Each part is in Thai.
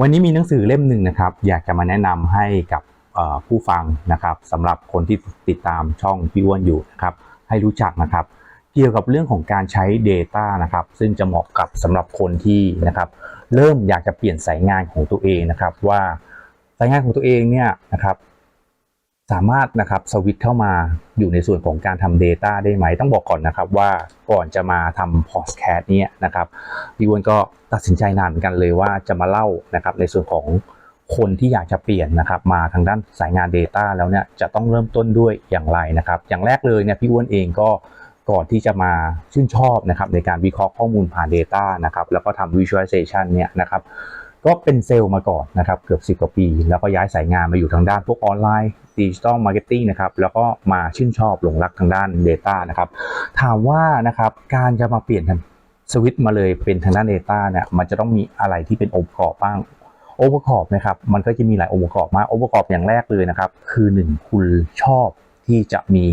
วันนี้มีหนังสือเล่มหนึ่งนะครับ อยากจะมาแนะนำให้กับผู้ฟังนะครับสำหรับคนที่ติดตามช่องพี่อ้วนอยู่นะครับ ให้รู้จักนะครับ เกี่ยวกับเรื่องของการใช้ Data นะครับ ซึ่งจะเหมาะกับสำหรับคนที่นะครับ เริ่มอยากจะเปลี่ยนสายงานของตัวเองนะครับ ว่าสายงานของตัวเองเนี่ยนะครับ สามารถนะครับสวิตเข้ามาอยู่ในส่วนของการทำ Data ได้ไหมต้องบอกก่อนนะครับว่าก่อนจะมาทำพอดแคสต์เนี่ยนะครับพี่อ้วนก็ตัดสินใจนานเหมือนกันเลยว่าจะมาเล่านะครับในส่วนของคนที่อยากจะเปลี่ยนนะครับมาทางด้านสายงาน Data แล้วเนี่ยจะต้องเริ่มต้นด้วยอย่างไรนะครับ อย่างแรกเลยเนี่ยพี่อ้วนเองก็ก่อนที่จะมาชื่นชอบนะครับในการวิเคราะห์ข้อมูลผ่าน Data นะครับแล้วก็ทำ Visualization เนี่ยนะครับ ก็เป็นเซลล์มาก่อนนะครับเกือบ 10 กว่าปี แล้วก็ย้ายสายงานมาอยู่ทางด้านพวกออนไลน์ดิจิ t a ลมาร์เก็ตติ้งนะครับแล้วก็มาชื่นชอบหลงรักทางด้าน Data นะครับถามว่านะครับการจะมาเปลี่ยนสวิตมาเลยเป็นทางด้าน Data เนี่ยมันจะต้องมีอะไรที่เป็นองค์ประกอบบ้างองค์ประกอบนะครับมันก็จะมีหลายองค์ประกอบมากองค์ประกอบอย่างแรกเลยนะครับคือ 1 คุณชอบที่จะมี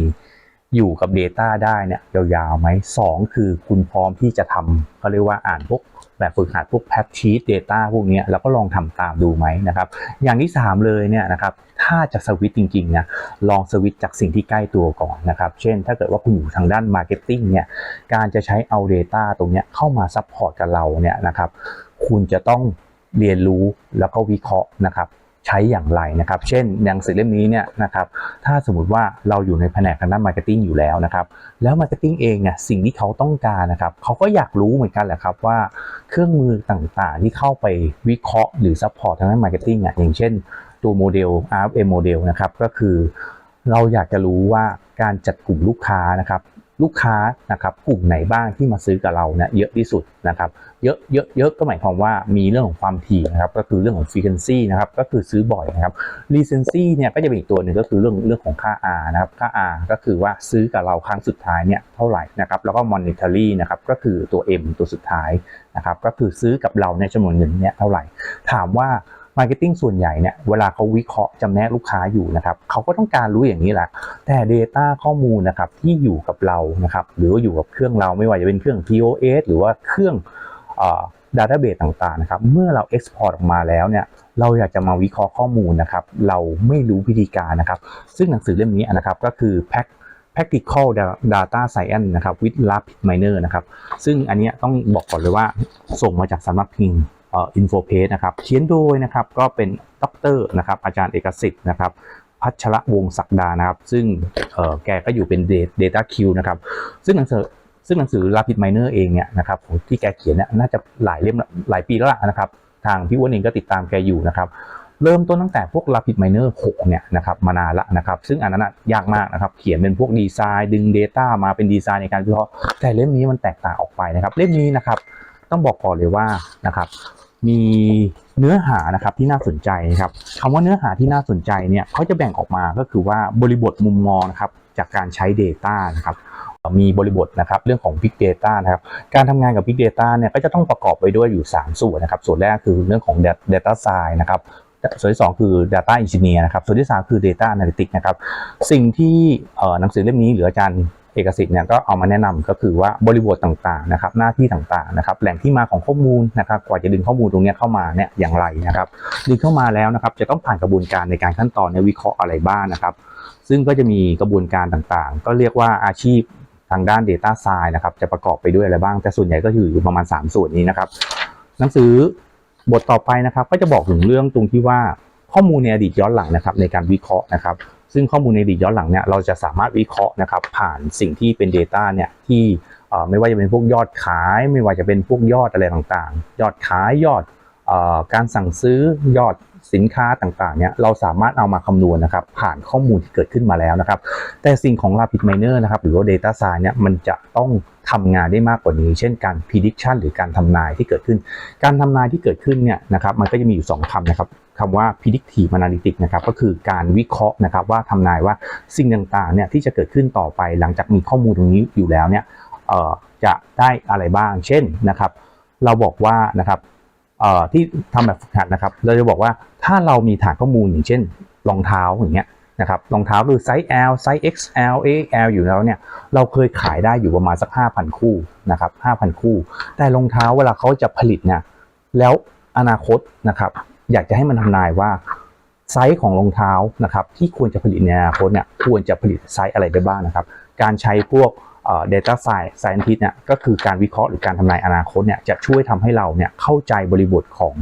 อยู่กับ Data ได้เนี่ยยาวๆไหมสองคือคุณพร้อมที่จะทำเขาเรียกว่าอ่านพวก แบบฝึกหัดพวกแพทชีต Data พวกนี้ยแล้วก็ลองทำตามดูไหมนะครับ อย่างที่ 3 เลยเนี่ยนะครับถ้าจะสวิตจริงๆนะลองสวิตจากสิ่งที่ใกล้ตัวก่อนนะครับ เช่น ถ้าเกิดว่าคุณอยู่ทางด้าน Marketing เนี่ยการจะใช้เอา Data ตรงนี้เข้ามาซัพพอร์ตกับเราเนี่ยนะครับคุณจะต้องเรียนรู้แล้วก็วิเคราะห์นะครับ ใช้อย่างไรนะครับ เช่นหนังสือเล่มนี้เนี่ยนะครับถ้าสมมติว่าเราอยู่ในแผนกทางด้านมาร์เก็ตติ้งอยู่แล้วนะครับแล้วมาร์เก็ตติ้งเองเนี่ยสิ่งที่เขาต้องการนะครับเขาก็อยากรู้เหมือนกันแหละครับว่าเครื่องมือต่างๆ ที่เข้าไปวิเคราะห์หรือซัพพอร์ตทางด้านมาร์เก็ตติ้งอะอย่างเช่นตัวโมเดล RFM โมเดลนะครับก็คือเราอยากจะรู้ว่าการจัดกลุ่มลูกค้านะครับ ลูกค้านะครับกลุ่มไหนบ้างที่มาซื้อกับเราเนี่ยเยอะที่สุดนะครับเยอะเยอะเยอะก็หมายความว่ามีเรื่องของความถี่นะครับก็คือเรื่องของ frequency นะครับก็คือซื้อบ่อยนะครับ recency เนี่ยก็จะเป็นอีกตัวหนึ่งก็คือเรื่องเรื่องของค่า R นะครับค่า R ก็คือว่าซื้อกับเราครั้งสุดท้ายเนี่ยเท่าไหร่นะครับแล้วก็ monetary นะครับก็คือตัว M ตัวสุดท้ายนะครับก็คือซื้อกับเราในจำนวนเงินเนี่ยเท่าไหร่ ถามว่า Marketing ส่วนใหญ่เนี่ยเวลาเขาวิเคราะห์จำแนกลูกค้าอยู่นะครับเขาก็ต้องการรู้อย่างนี้แหละแต่ Data ข้อมูลนะครับที่อยู่กับเรานะครับหรือว่าอยู่กับเครื่องเราไม่ว่าจะเป็นเครื่อง POS หรือว่าเครื่องดัตตอร์เบสต่างๆนะครับเมื่อเรา Export ออกมาแล้วเนี่ยเราอยากจะมาวิเคราะห์ข้อมูลนะครับเราไม่รู้วิธีการนะครับ ซึ่งหนังสือเล่มนี้นะครับก็คือ Pack practical data science นะครับ with rapid miner นะครับ ซึ่งอันนี้ต้องบอกก่อนเลยว่าส่งมาจากสำนักพิมพ์ อินโฟเพจนะครับเขียนโดยนะครับก็เป็นด็อกเตอร์นะครับอาจารย์เอกสิทธิ์นะครับพัชระวงศักดานะครับ ซึ่งแกก็อยู่เป็น Data Q นะครับ ซึ่งหนังสือซึ่งหนังสือ Rapid Miner เองเนี่ยนะครับที่แกเขียนเนี่ยน่าจะหลายเล่มหลายปีแล้วล่ะนะครับ ทางพี่อ้วนเองก็ติดตามแกอยู่นะครับ เริ่มต้นตั้งแต่พวก Rapid Miner 6เนี่ยนะครับมานานละนะครับ ซึ่งอันนั้นยากมากนะครับ เขียนเป็นพวกดีไซน์ดึง Data มาเป็นดีไซน์ในการวิเคราะห์แต่เล่มนี้มันแตกต่างออกไปนะครับ เล่มนี้นะครับต้องบอกก่อนเลยว่านะครับ มีเนื้อหานะครับที่น่าสนใจครับคำว่าเนื้อหาที่น่าสนใจเนี่ยเขาจะแบ่งออกมาก็คือว่าบริบทมุมมองนะครับจากการใช้ Data นะครับมีบริบทนะครับเรื่องของ Big Data นะครับการทำงานกับ Big Data เนี่ยก็จะต้องประกอบไปด้วยอยู่ 3 ส่วนนะครับส่วนแรกคือเรื่องของ Data Science นะครับส่วนที่ 2 คือ Data Engineer นะครับส่วนที่ 3 คือ Data Analytics นะครับสิ่งที่หนังสือเล่มนี้หรืออาจารย์ เอกสิทธิ์เนี่ยก็เอามาแนะนำก็คือว่าบริบทต่างๆนะครับหน้าที่ต่างๆนะครับแหล่งที่มาของข้อมูลนะครับกว่าจะดึงข้อมูลตรงนี้เข้ามาเนี่ยอย่างไรนะครับดึงเข้ามาแล้วนะครับจะต้องผ่านกระบวนการในการขั้นตอนในวิเคราะห์อะไรบ้างนะครับ ซึ่งก็จะมีกระบวนการต่างๆ ก็เรียกว่าอาชีพทางด้าน Data Science นะครับจะประกอบไปด้วยอะไรบ้าง แต่ส่วนใหญ่ก็คืออยู่ประมาณ 3 ส่วนนี้นะครับหนังสือบทต่อไปนะครับก็จะบอกถึงเรื่องตรงที่ว่าข้อมูลในอดีตย้อนหลังนะครับในการวิเคราะห์นะครับ ซึ่งข้อมูลในดีตย้อนหลังเนี่ยเราจะสามารถวิเคราะห์นะครับผ่านสิ่งที่เป็น Data เนี่ยที่ไม่ว่าจะเป็นพวกยอดขาย ไม่ว่าจะเป็นพวกยอดอะไรต่างๆ ยอดขายยอดอการสั่งซื้อยอดสินค้าต่างๆเนี่ยเราสามารถเอามาคำนวณนะครับผ่านข้อมูลที่เกิดขึ้นมาแล้วนะครับ แต่สิ่งของ Rapid Miner นะครับหรือว่า Data Science เนี่ยมันจะต้องทำงานได้มากกว่านี้ เช่นการ prediction หรือการทำนายที่เกิดขึ้น การทำนายที่เกิดขึ้นเนี่ยนะครับมันก็จะมีอยู่ 2คำนะครับ คำว่า predictive analytics นะครับก็คือการวิเคราะห์นะครับว่าทำนายว่าสิ่งต่างๆเนี่ยที่จะเกิดขึ้นต่อไปหลังจากมีข้อมูลตรงนี้อยู่แล้วเนี่ยจะได้อะไรบ้าง เช่นนะครับ เราบอกว่านะครับที่ทำแบบฝึกหัดนะครับ เราจะบอกว่าถ้าเรามีฐานข้อมูลอย่างเช่นรองเท้าอย่างเงี้ยนะครับรองเท้าคือไซส์ L ไซส์ XL AL อยู่แล้วเนี่ยเราเคยขายได้อยู่ประมาณสัก 5,000 คู่นะครับ5,000 คู่ แต่รองเท้าเวลาเขาจะผลิตเนี่ยแล้วอนาคตนะครับ อยากจะให้มันทำนายว่าไซส์ของรองเท้านะครับที่ควรจะผลิตในอนาคตเนี่ยควรจะผลิตไซส์อะไรไปบ้างนะครับ การใช้พวกเอ่อ data science scientist เนี่ยก็คือการวิเคราะห์หรือการทำนายอนาคตเนี่ยจะช่วยทำให้เราเนี่ยเข้าใจบริบทของ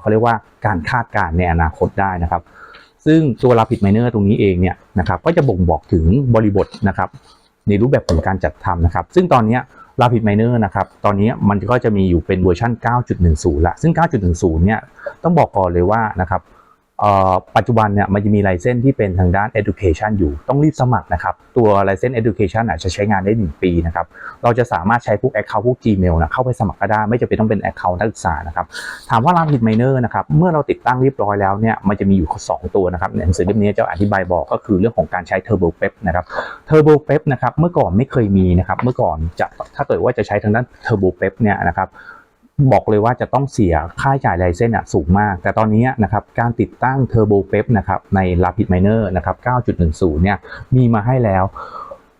เขาเรียกว่าการคาดการณ์ในอนาคตได้นะครับ ซึ่งตัว Rapid Miner ตรงนี้เองเนี่ยนะครับก็จะบ่งบอกถึงบริบทนะครับในรูปแบบของการจัดทำนะครับ ซึ่งตอนนี้ เนี้ย Rapid Miner นะครับ ตอนนี้มันก็จะมีอยู่เป็นเวอร์ชัน9.10 ละ ซึ่ง 9.10 เนี่ย ต้องบอกก่อนเลยว่านะครับ ปัจจุบันเนี่ยมันจะมีไลเซนที่เป็นทางด้าน education อยู่ ต้องรีบสมัครนะครับ ตัวไลเซน education อาจจะใช้งานได้ 1 ปีนะครับ เราจะสามารถใช้พวก account พวก Gmail นะเข้าไปสมัครก็ได้ ไม่จำเป็นต้องเป็น account นักศึกษานะครับ ถามว่า Rapid Miner นะครับ เมื่อเราติดตั้งเรียบร้อยแล้วเนี่ย มันจะมีอยู่ 2 ตัวนะครับในหนังสือเล่มนี้จะอธิบายบอกก็คือเรื่องของการใช้ Turbo Prep นะครับ Turbo Prep นะครับ เมื่อก่อนไม่เคยมีนะครับ เมื่อก่อนจะถ้าเกิดว่าจะใช้ทางด้าน Turbo Prep เนี่ยนะครับ บอกเลยว่าจะต้องเสียค่าใช้จ่ายไลเซนส์สูงมาก แต่ตอนนี้นะครับการติดตั้ง Turbo Prep นะครับใน Rapid Miner นะครับ 9.10 เนี่ยมีมาให้แล้ว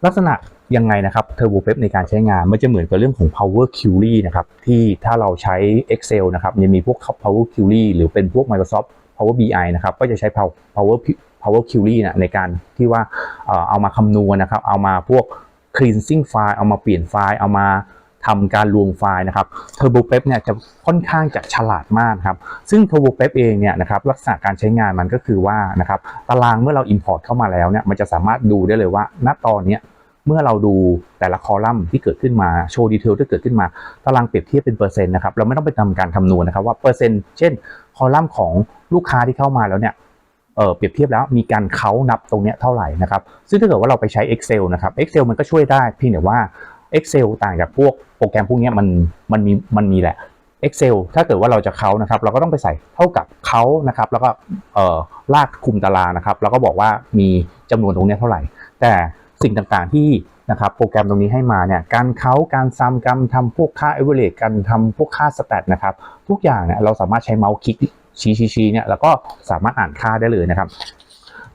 ลักษณะยังไงนะครับ Turbo Prep ในการใช้งาน มันจะเหมือนกับเรื่องของ Power Query นะครับที่ถ้าเราใช้ Excel นะครับยังมีพวก Power Query หรือเป็นพวก Microsoft Power BI นะครับก็จะใช้ Power Power Query นะในการที่ว่าเอามาคำนวณนะครับเอามาพวก cleansing ไฟล์เอามาเปลี่ยนไฟล์เอามา ทำการรวมไฟล์นะครับ Turbo Prep เนี่ยจะค่อนข้างจะฉลาดมากครับซึ่ง Turbo Prep เองเนี่ยนะครับลักษณะการใช้งานมันก็คือว่านะครับตารางเมื่อเรา Import เข้ามาแล้วเนี่ยมันจะสามารถดูได้เลยว่าณตอนเนี้ยเมื่อเราดูแต่ละคอลัมน์ที่เกิดขึ้นมาโชว์ดีเทลที่เกิดขึ้นมา ตารางเปรียบเทียบเป็นเปอร์เซ็นต์นะครับเราไม่ต้องไปทำการคำนวณนะครับว่าเปอร์เซ็นต์เช่น คอลัมน์ของลูกค้าที่เข้ามาแล้วเนี่ยเออเปรียบเทียบแล้วมีการเขานับตรงนี้เท่าไหร่นะครับซึ่งถ้าเกิดว่าเราไปใช้ Excel นะครับ Excel มันก็ช่วยได้เพียงแต่ว่า Excel ต่างจากพวกโปรแกรมพวกนี้มันมันมีมันมีแหละ Excel ถ้าเกิดว่าเราจะเขานะครับ เราก็ต้องไปใส่เท่ากับเขานะครับ แล้วก็เออลากคุมตารางนะครับ แล้วก็บอกว่ามีจำนวนตรงนี้เท่าไหร่ แต่สิ่งต่างๆที่นะครับโปรแกรมตรงนี้ให้มาเนี่ยการเขาการซ้ำการทำพวกค่า average การทำพวกค่า stat นะครับ ทุกอย่างเนี่ยเราสามารถใช้เมาส์คลิกชี้ชี้ชี้เนี่ยแล้วก็สามารถอ่านค่าได้เลยนะครับ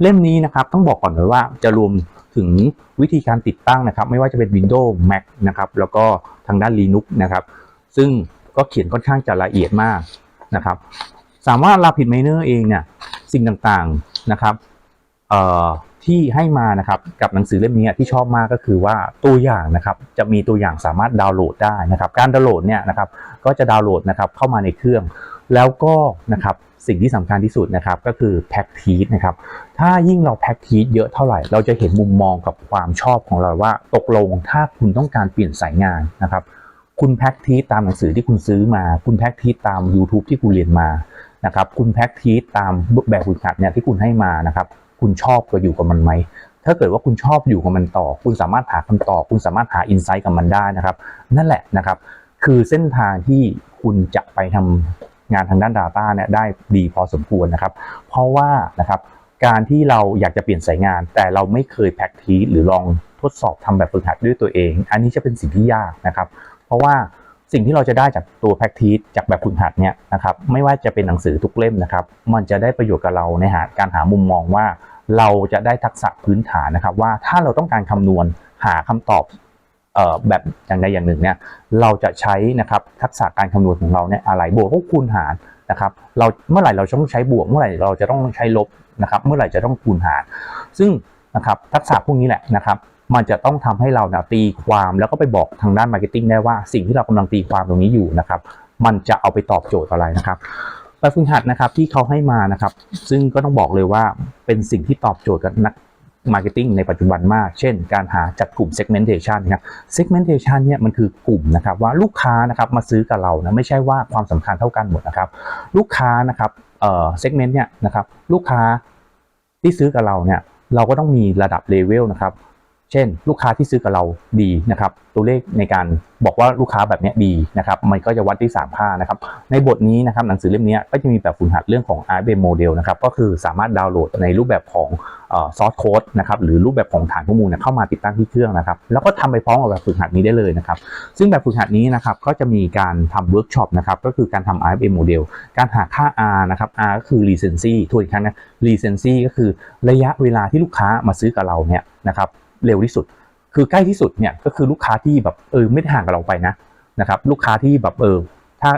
เล่มนี้นะครับต้องบอกก่อนเลยว่าจะรวมถึงวิธีการติดตั้งนะครับ ไม่ว่าจะเป็น Windows Mac นะครับแล้วก็ทางด้าน Linux นะครับ ซึ่งก็เขียนค่อนข้างจะละเอียดมากนะครับสามารถ Rapid Miner เองเนี่ยสิ่งต่างๆนะครับเอ่อที่ให้มานะครับกับหนังสือเล่มนี้ที่ชอบมากก็คือว่าตัวอย่างนะครับจะมีตัวอย่างสามารถดาวน์โหลดได้นะครับ การดาวน์โหลดเนี่ยนะครับก็จะดาวน์โหลดนะครับเข้ามาในเครื่อง แล้วก็นะครับ สิ่งที่สำคัญที่สุดนะครับก็คือแพ็กทีสนะครับถ้ายิ่งเราแพ็กทีสเยอะเท่าไหร่ เราจะเห็นมุมมองกับความชอบของเราว่าตกลงถ้าคุณต้องการเปลี่ยนสายงานนะครับคุณแพ็กทีสตามหนังสือที่คุณซื้อมา คุณแพ็กทีสตาม YouTube ที่คุณเรียนมานะครับคุณแพ็กทีสตามแบบฝึกหัดเนี่ยที่คุณให้มานะครับคุณชอบก็อยู่กับมันไหมถ้าเกิดว่าคุณชอบอยู่กับมันต่อ คุณสามารถหาคำตอบคุณสามารถหาอินไซต์กับมันได้นะครับ นั่นแหละนะครับ คือเส้นทางที่คุณจะไปทำ งานทางด้าน Data เนี่ยได้ดีพอสมควรนะครับ เพราะว่านะครับการที่เราอยากจะเปลี่ยนสายงาน แต่เราไม่เคยแพ็กทีหรือลองทดสอบทำแบบฝึกหัดด้วยตัวเอง อันนี้จะเป็นสิ่งที่ยากนะครับ เพราะว่าสิ่งที่เราจะได้จากตัวแพ็กทีจากแบบฝึกหัดเนี่ยนะครับไม่ว่าจะเป็นหนังสือทุกเล่มนะครับ มันจะได้ประโยชน์กับเราในหาการหามุมมองว่า เราจะได้ทักษะพื้นฐานนะครับ ว่าถ้าเราต้องการคำนวณหาคำตอบ แบบอย่างใดอย่างหนึ่งเนี่ยเราจะใช้นะครับทักษะการคำนวณของเราเนี่ยอะไรบวกก็คูณหารนะครับเราเมื่อไหร่เราจะต้องใช้บวก เมื่อไหร่เราจะต้องใช้ลบนะครับ เมื่อไหร่จะต้องคูณหาร ซึ่งนะครับทักษะพวกนี้แหละนะครับ มันจะต้องทำให้เราเนี่ยตีความแล้วก็ไปบอกทางด้านมาร์เก็ตติ้งได้ว่าสิ่งที่เรากำลังตีความตรงนี้อยู่นะครับ มันจะเอาไปตอบโจทย์อะไรนะครับแบบฝึกหัดนะครับที่เขาให้มานะครับ ซึ่งก็ต้องบอกเลยว่าเป็นสิ่งที่ตอบโจทย์กับนัก มาร์เก็ตติ้งในปัจจุบันมาก เช่น การหาจัดกลุ่ม segmentation นะครับ segmentation เนี่ยมันคือกลุ่มนะครับว่าลูกค้านะครับมาซื้อกับเรานะไม่ใช่ว่าความสำคัญเท่ากันหมดนะครับ ลูกค้านะครับเอ่อ segment เนี่ยนะครับลูกค้าที่ซื้อกับเราเนี่ยเราก็ต้องมีระดับเลเวลนะครับ เช่น ลูกค้าที่ซื้อกับเราดีนะครับตัวเลขในการบอกว่าลูกค้าแบบนี้ดีนะครับมันก็จะวัดที่3ค่านะครับในบทนี้นะครับหนังสือเล่มนี้ก็จะมีแบบฝึกหัดเรื่องของ RBM model นะครับก็คือสามารถดาวน์โหลดในรูปแบบของซอสโค้ดนะครับหรือรูปแบบของฐานข้อมูลเข้ามาติดตั้งที่เครื่องนะครับแล้วก็ทำไปพร้อมกับแบบฝึกหัดนี้ได้เลยนะครับซึ่งแบบฝึกหัดนี้นะครับก็จะมีการทำเวิร์กช็อปนะครับก็คือการทำ RFM model การหาค่า R นะครับ R ก็คือ recency ทวนอีกครั้งนะ recency ก็คือระยะเวลาที่ลูกค้ามาซื้อกับเราเนี่ยนะครับ เร็วที่สุด คือใกล้ที่สุดเนี่ยก็คือลูกค้าที่แบบเออไม่ได้ห่างกับเราไปนะนะครับลูกค้าที่แบบเออถ้า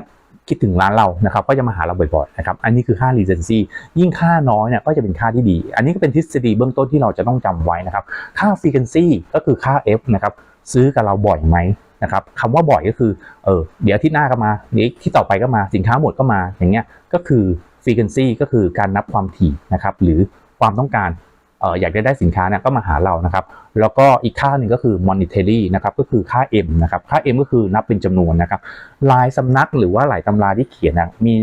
คิดถึงร้านเรานะครับก็จะมาหาเราบ่อยๆนะครับอันนี้คือค่า recency ยิ่งค่าน้อยเนี่ยก็จะเป็นค่าที่ดี อันนี้ก็เป็นทฤษฎีเบื้องต้นที่เราจะต้องจำไว้นะครับค่า frequency ก็คือค่า f นะครับซื้อกับเราบ่อยไหมนะครับคำว่าบ่อยก็คือเออเดี๋ยวที่หน้าก็มาเดี๋ยวที่ต่อไปก็มาสินค้าหมดก็มาอย่างเงี้ยก็คือ frequency ก็คือการนับความถี่นะครับหรือความต้องการ อออยากจะได้สินค้าเนี่ยก็มาหาเรานะครับแล้วก็อีกค่าหนึ่งก็คือ monetary นะครับก็คือค่า M นะครับค่า M ก็คือนับเป็นจำนวนนะครับลายสำนักหรือว่าหลายตำราที่เขียนนะมี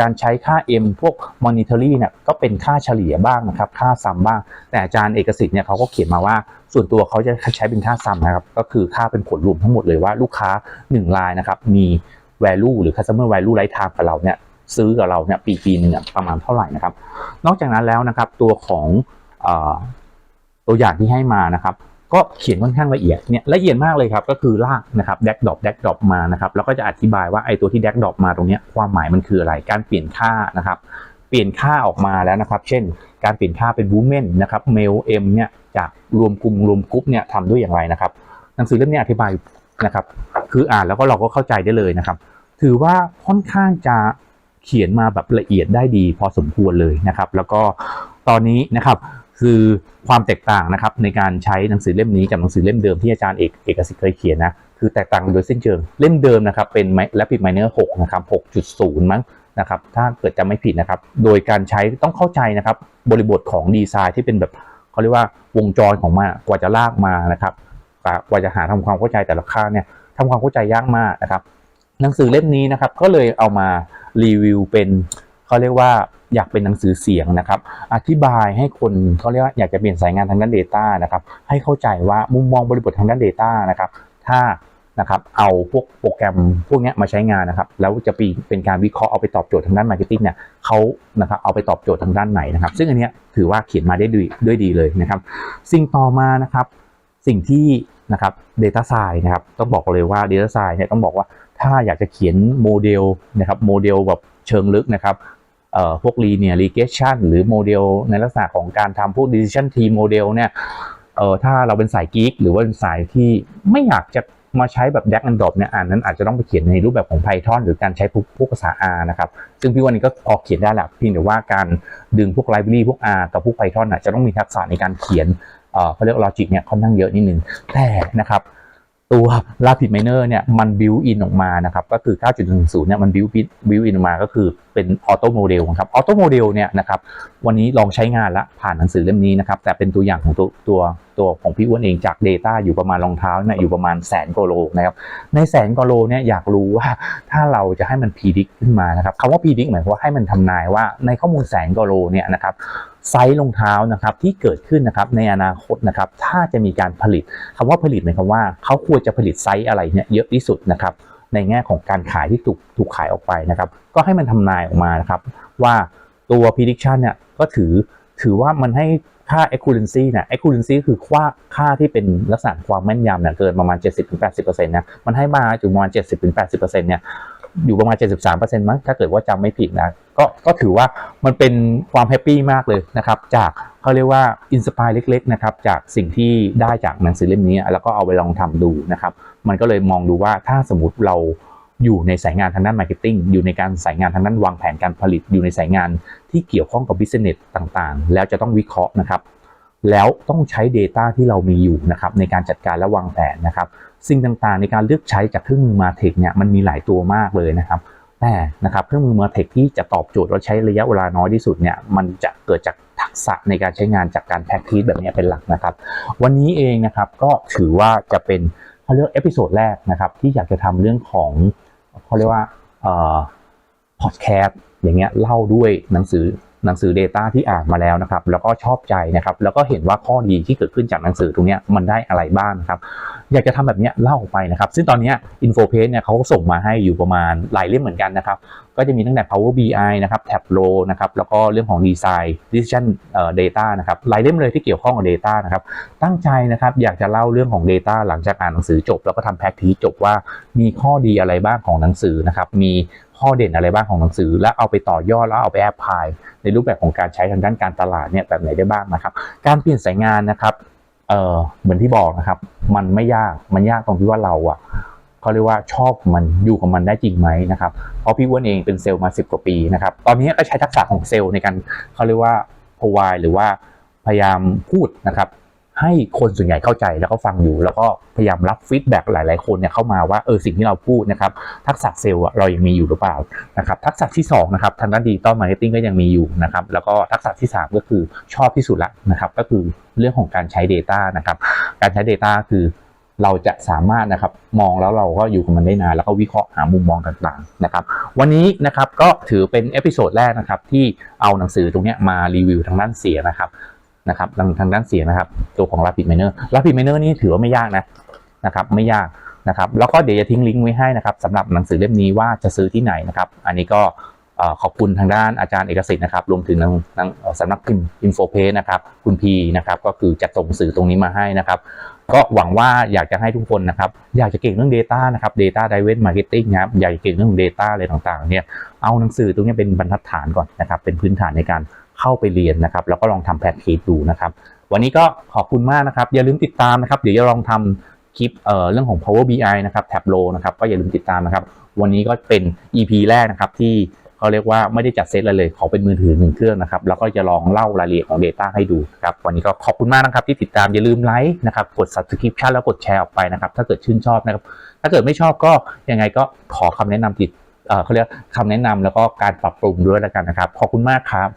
การใช้ค่า M พวก monetary เนี่ยก็เป็นค่าเฉลี่ยบ้างนะครับ ค่าซัมบ้าง แต่อาจารย์เอกสิทธิ์เนี่ยเขาก็เขียนมาว่า ส่วนตัวเขาจะใช้เป็นค่าซัมนะครับ ก็คือค่าเป็นผลรวมทั้งหมดเลยว่าลูกค้า 1 รายนะครับ มี value หรือ customer value lifetime กับเราเนี่ยซื้อกับเราเนี่ยปีปีหนึ่งประมาณเท่าไหร่นะครับ นอกจากนั้นแล้วนะครับตัวของ ตัวอย่างที่ให้มานะครับ ก็เขียนค่อนข้างละเอียดเนี่ยละเอียดมากเลยครับ ก็คือลากนะครับแดกดอปแดกดอปมานะครับแล้วก็จะอธิบายว่าไอ้ตัวที่แดกดอปมาตรงนี้ความหมายมันคืออะไรการเปลี่ยนค่านะครับเปลี่ยนค่าออกมาแล้วนะครับ เช่น การเปลี่ยนค่าเป็นบูมเมนนะครับเมลเอ็มเนี่ยจากรวมกลุ่มรวมกรุ๊ปเนี่ยทำด้วยอย่างไรนะครับ หนังสือเล่มนี้อธิบายนะครับ คืออ่านแล้วก็เราก็เข้าใจได้เลยนะครับ ถือว่าค่อนข้างจะเขียนมาแบบละเอียดได้ดีพอสมควรเลยนะครับ แล้วก็ตอนนี้นะครับ คือความแตกต่างนะครับในการใช้หนังสือเล่มนี้กับหนังสือเล่มเดิมที่อาจารย์เอกเอกสิทธิ์เคยเขียนนะคือแตกต่างโดยสิ้นเชิงเล่มเดิมนะครับเป็น Rapid Miner 6นะครับ6.0มั้งนะครับถ้าเกิดจำไม่ผิดนะครับ โดยการใช้ต้องเข้าใจนะครับบริบทของดีไซน์ที่เป็นแบบเขาเรียกว่าวงจรของมันกว่าจะลากมานะครับกว่าจะหาทำความเข้าใจแต่ละค่าเนี่ยทำความเข้าใจยากมากนะครับ หนังสือเล่มนี้นะครับก็เลยเอามารีวิวเป็นเขาเรียกว่า อยากเป็นหนังสือเสียงนะครับ อธิบายให้คนเขาเรียกว่าอยากจะเปลี่ยนสายงานทางด้าน Data นะครับ ให้เข้าใจว่ามุมมองบริบททางด้าน Data นะครับ ถ้านะครับเอาพวกโปรแกรมพวกนี้มาใช้งานนะครับ แล้วจะปีเป็นการวิเคราะห์เอาไปตอบโจทย์ทางด้านมาร์เก็ตติ้งเนี่ยเขานะครับเอาไปตอบโจทย์ทางด้านไหนนะครับ ซึ่งอันนี้ถือว่าเขียนมาได้ด้วยด้วยดีเลยนะครับ สิ่งต่อมานะครับ สิ่งที่นะครับ Data s c i e n นะครับต้องบอกเลยว่า Data s c i e n เนี่ยต้องบอกว่าถ้าอยากจะเขียนโมเดลนะครับโมเดลแบบเชิงลึกนะครับ พวก linear regression หรือโมเดลในลักษณะของการทำพวก decision tree model เนี่ยเออถ้าเราเป็นสายกิ๊กหรือว่าเป็นสายที่ไม่อยากจะมาใช้แบบ drag and drop เนี่ยอ่านนั้นอาจจะต้องไปเขียนในรูปแบบของ Python หรือการใช้พวกพวกภาษา R นะครับ ซึ่งพี่วันนี้ก็พอกเขียนได้แหละเพียงแต่ว่าการดึงพวก library พวก R กับพวก Python อะจะต้องมีทักษะในการเขียนเออเขาเรียก logic เนี่ยค่อนข้างเยอะนิดนึงแต่นะครับ ตัว Rapid Miner เนี่ยมัน build in ออกมานะครับก็คือ 9.10 เนี่ยมัน build in build in ออกมาก็คือเป็น auto model ครับ auto model เนี่ยนะครับวันนี้ลองใช้งานละผ่านหนังสือเล่มนี้นะครับแต่เป็นตัวอย่างของตัวตัวตัวของพี่อ้วนเองจาก Data อยู่ประมาณรองเท้าเนี่ยอยู่ประมาณแสนกโลนะครับในแสนกโลเนี่ยอยากรู้ว่าถ้าเราจะให้มัน predict ขึ้นมานะครับคำว่า predict หมายความว่าให้มันทำนายว่าในข้อมูลแสนกโลเนี่ยนะครับ ไซส์รองเท้านะครับที่เกิดขึ้นนะครับในอนาคตนะครับถ้าจะมีการผลิตคำว่าผลิตหมายความว่าเขาควรจะผลิตไซส์อะไรเนี่ยเยอะที่สุดนะครับในแง่ของการขายที่ถูกถูกขายออกไปนะครับ ก็ให้มันทำนายออกมานะครับว่าตัว prediction เนี่ยก็ถือถือว่ามันให้ค่า accuracy เนี่ย accuracy คือค่าค่าที่เป็นลักษณะความแม่นยำเนี่ยเกินประมาณ 70-80%นะมันให้มาอยู่ประมาณ 70-80%เนี่ย อยู่ประมาณ 73%มั้งถ้าเกิดว่าจำไม่ผิดนะก็ก็ถือว่ามันเป็นความแฮปปี้มากเลยนะครับจากเขาเรียกว่าอินสปายเล็กๆนะครับจากสิ่งที่ได้จากหนังสือเล่มนี้ แล้วก็เอาไปลองทำดูนะครับมันก็เลยมองดูว่าถ้าสมมติเราอยู่ในสายงานทางด้านมาร์เก็ตติ้งอยู่ในการสายงานทางด้านวางแผนการผลิตอยู่ในสายงานที่เกี่ยวข้องกับบิสเนสต่างๆ แล้วจะต้องวิเคราะห์นะครับแล้วต้องใช้ Data ที่เรามีอยู่นะครับในการจัดการและวางแผนนะครับ สิ่งต่างๆ ในการเลือกใช้จากเครื่องมือมาเทคเนี่ยมันมีหลายตัวมากเลยนะครับแต่นะครับเครื่องมือมาเทคที่จะตอบโจทย์ว่าใช้ระยะเวลาน้อยที่สุดเนี่ยมันจะเกิดจากทักษะในการใช้งานจากการแพ็กทีสแบบนี้เป็นหลักนะครับ วันนี้เองนะครับก็ถือว่าจะเป็นเขาเรียกเอพิโซดแรกนะครับที่อยากจะทำเรื่องของเขาเรียกว่าพอดแคสต์อย่างเงี้ยเล่าด้วยหนังสือ หนังสือ Data ที่อ่านมาแล้วนะครับ แล้วก็ชอบใจนะครับ แล้วก็เห็นว่าข้อดีที่เกิดขึ้นจากหนังสือตรงนี้มันได้อะไรบ้างครับ อยากจะทำแบบนี้เล่าออกไปนะครับ ซึ่งตอนนี้อินโฟเพจเนี่ยเขาก็ส่งมาให้อยู่ประมาณหลายเล่มเหมือนกันนะครับ ก็จะมีตั้งแต่ Power BI นะครับ Tableau นะครับ แล้วก็เรื่องของ Design Decision เอ่อ Data นะครับหลายเล่มเลยที่เกี่ยวข้องกับ Data นะครับ ตั้งใจนะครับอยากจะเล่าเรื่องของ Data หลังจากอ่านหนังสือจบ แล้วก็ทำแพ็กทีจบว่ามีข้อดีอะไรบ้างของหนังสือนะครับ มี ข้อเด่นอะไรบ้างของหนังสือ และเอาไปต่อยอดแล้วเอาไปแอพพลายในรูปแบบของการใช้ทางด้านการตลาดเนี่ยแบบไหนได้บ้างนะครับ การเปลี่ยนสายงานนะครับเออเหมือนที่บอกนะครับ มันไม่ยากมันยากตรงที่ว่าเราอะเขาเรียกว่าชอบมันอยู่กับมันได้จริงไหมนะครับเพราะพี่อ้วนเองเป็นเซลล์มา10กว่าปีนะครับตอนนี้ก็ใช้ทักษะของเซลล์ในการเขาเรียกว่า provide หรือว่าพยายามพูดนะครับ ให้คนส่วนใหญ่เข้าใจแล้วก็ฟังอยู่ แล้วก็พยายามรับฟีดแบ็กหลาย ๆ คนเนี่ยเข้ามาว่าเออสิ่งที่เราพูดนะครับทักษะเซลล์เรายังมีอยู่หรือเปล่านะครับทักษะที่2นะครับทางด้านดิจิตอลมาร์เก็ตติ้งก็ยังมีอยู่นะครับแล้วก็ทักษะที่ 3 ก็คือชอบที่สุดละนะครับก็คือเรื่องของการใช้ Data นะครับการใช้ Data คือเราจะสามารถนะครับมองแล้วเราก็อยู่กับมันได้นานแล้วก็วิเคราะห์หามุมมองต่างๆนะครับวันนี้นะครับก็ถือเป็นเอพิโซดแรกนะครับที่เอาหนังสือตรงนี้มารีวิวทางด้านเสียงนะครับ นะครับทางทางด้านเสียงนะครับ ตัวของ Rapid Miner Rapid Miner นี่ถือว่าไม่ยากนะนะครับ ไม่ยากนะครับ แล้วก็เดี๋ยวจะทิ้งลิงก์ไว้ให้นะครับสำหรับหนังสือเล่มนี้ว่าจะซื้อที่ไหนนะครับ อันนี้ก็ขอบคุณทางด้านอาจารย์เอกสิทธิ์นะครับ รวมถึงทางทางสำนักพิมพ์อินโฟเพจนะครับ คุณพีนะครับ ก็คือจะส่งสื่อตรงนี้มาให้นะครับ ก็หวังว่าอยากจะให้ทุกคนนะครับ อยากจะเก่งเรื่อง Data นะครับ Data Driven Marketing นะครับ อยากจะเก่งเรื่อง Data อะไรต่างๆ เนี่ย เอาหนังสือตรงนี้เป็นบรรทัดฐานก่อนนะครับ เป็นพื้นฐานในการ เข้าไปเรียนนะครับ แล้วก็ลองทำแพทเคสดูนะครับ วันนี้ก็ขอบคุณมากนะครับ อย่าลืมติดตามนะครับ เดี๋ยวจะลองทำคลิปเอ่อเรื่องของ Power BI นะครับ Tableau นะครับ ก็อย่าลืมติดตามนะครับ วันนี้ก็เป็น EP แรกนะครับที่เขาเรียกว่าไม่ได้จัดเซตอะไรเลย ขอเป็นมือถือหนึ่งเครื่องนะครับ แล้วก็จะลองเล่ารายละเอียดของ Data ให้ดูครับ วันนี้ก็ขอบคุณมากนะครับที่ติดตาม อย่าลืมไลค์นะครับ กด Subscription แล้วกดแชร์ออกไปนะครับ ถ้าเกิดชื่นชอบนะครับ ถ้าเกิดไม่ชอบก็ยังไงก็ขอคำแนะนำติดเอ่อเขาเรียกคำแนะนำแล้วก็การปรับปรุงด้วยแล้วกันนะครับ ขอบคุณมากครับ